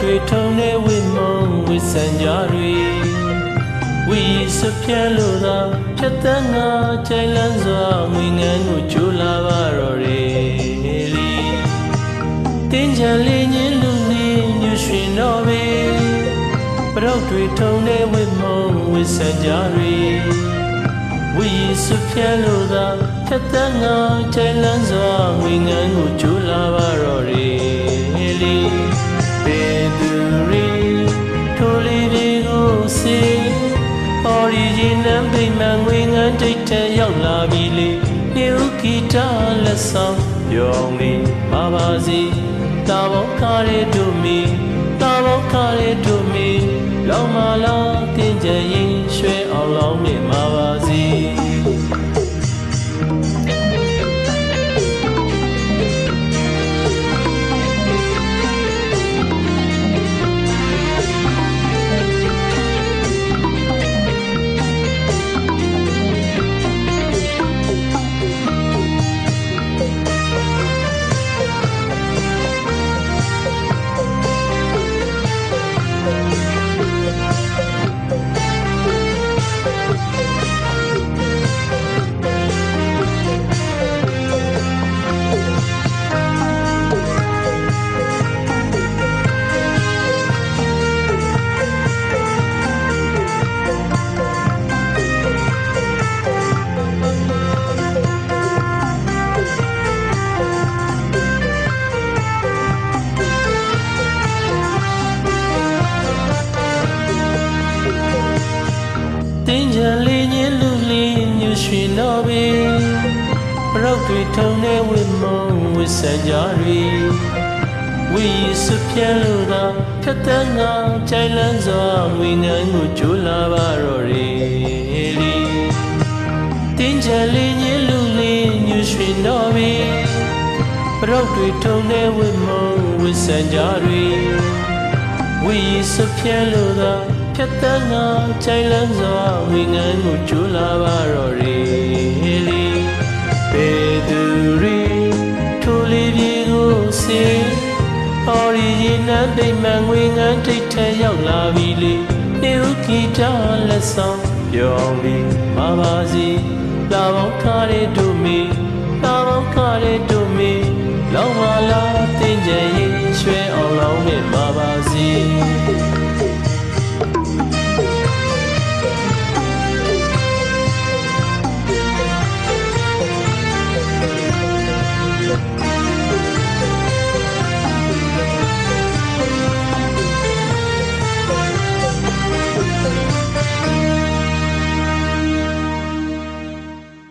တွေထုံနေဝိမုံဝိစံကြတွေဝီစပြဲလို့သာဖြတ်တန်းငါကြိုင်လန်းစွာငွေငန်းကိုကျိုးလာပါတော့တယ်လီတင်းချန်လေးညင်းလူလေးညွှန်ရွှင်တော့ပေပရုတ်တွေထုံနေဝိမုံဝိစံကြတွေဝီစပြဲလို့သာဖြတ်တန်းငါကြိုင်လန်းစွာငွေငန်းကိုကျိုးလာပါတော့တ တိတ်တဲ့ရောက်လာပြီလေနေဥဂီတာလက်ဆောင်ပြောင်းလေးပါပါစီတာဘောကားရဲ့တို့မီတာဘောကားရဲ့တို့မီလောင်မလာတင်ကြရင်ရွှဲအောင်လောင်းနေမှာပါ ပရုတ်တွေထုံနေဝိမုံဝိစံကြတွေဝီစပြဲလို့သာဖြတ်တန်းငါကြိုင်လန်းစွာငွေငန်းကိုကျိုးလာပါတော့တယ်လီတင်းကြလေးညင်းလူလေးညွှန်ရွှင်တော့ပေပရုတ်တွေထုံနေဝိမုံဝိစံကြတွေဝီစပြဲလို့သာဖြတ်တန်းငါကြိုင်လန်းစွာဝီငန်းကိုကျိုးလာပါ original ဒိတ်မှန်ငွေငန်းတိတ်ထက်ရောက်လာပြီလေနေဥဂီတာလက်ဆောင်ပြောင်းပြီးမပါစီလာပေါင်းကားတဲ့တို့မီလာပေါင်းကားတဲ့တို့မီလောင်မလာတင်ကြရင်ရွှဲအောင်လောင်းနဲ့မပါစီ